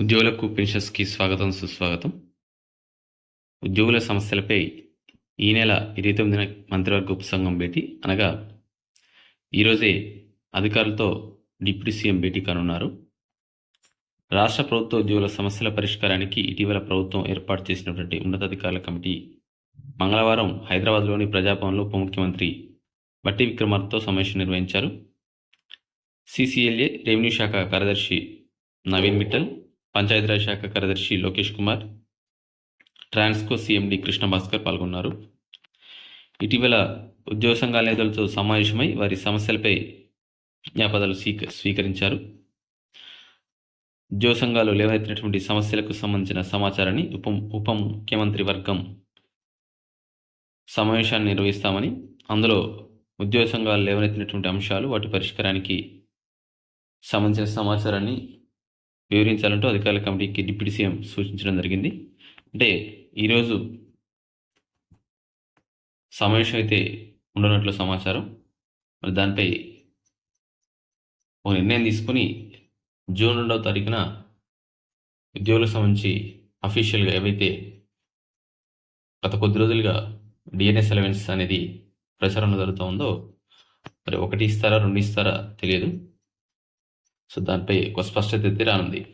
ఉద్యోగులకు పెన్షన్స్కి స్వాగతం సుస్వాగతం. ఉద్యోగుల సమస్యలపై ఈ నెల ఇరవై తొమ్మిదిన మంత్రివర్గ ఉపసంఘం భేటీ. అనగా ఈరోజే అధికారులతో డిప్యూటీ సీఎం భేటీ కానున్నారు. రాష్ట్ర ప్రభుత్వ ఉద్యోగుల సమస్యల పరిష్కారానికి ఇటీవల ప్రభుత్వం ఏర్పాటు చేసినటువంటి ఉన్నతాధికారుల కమిటీ మంగళవారం హైదరాబాద్లోని ప్రజాభవన్లో ఉప ముఖ్యమంత్రి బట్టి విక్రమార్తో సమావేశం నిర్వహించారు. సిసిఎల్ఏ రెవెన్యూ శాఖ కార్యదర్శి నవీన్ మిట్టల్ పంచాయతీరాజ్ శాఖ కార్యదర్శి లోకేష్ కుమార్ ట్రాన్స్కో సీఎండి కృష్ణ భాస్కర్ పాల్గొన్నారు. ఇటీవల ఉద్యోగ సంఘాల నేతలతో సమావేశమై వారి సమస్యలపై జ్ఞాపదాలు స్వీక స్వీకరించారు. ఉద్యోగ సంఘాలు లేవనెత్తినటువంటి సమస్యలకు సంబంధించిన సమాచారాన్ని ఉప ఉప ముఖ్యమంత్రి వర్గం సమావేశాన్ని నిర్వహిస్తామని అందులో ఉద్యోగ సంఘాలు లేవనెత్తినటువంటి అంశాలు వాటి పరిష్కారానికి సంబంధించిన సమాచారాన్ని వివరించాలంటూ అధికారుల కమిటీకి డిప్యూటీ సీఎం సూచించడం జరిగింది. అంటే ఈరోజు సమావేశం అయితే ఉండనట్లు సమాచారం. మరి దానిపై ఒక నిర్ణయం తీసుకుని జూన్ రెండవ తారీఖున ఉద్యోగులకు సంబంధించి అఫీషియల్గా ఏవైతే గత కొద్ది రోజులుగా డిఎన్ఎస్ అలవెన్స్ అనేది ప్రచారంలో జరుగుతూ ఉందో మరి ఒకటి ఇస్తారా రెండు ఇస్తారా తెలియదు. సో దానిపై ఒక స్పష్టత అయితే రానుంది.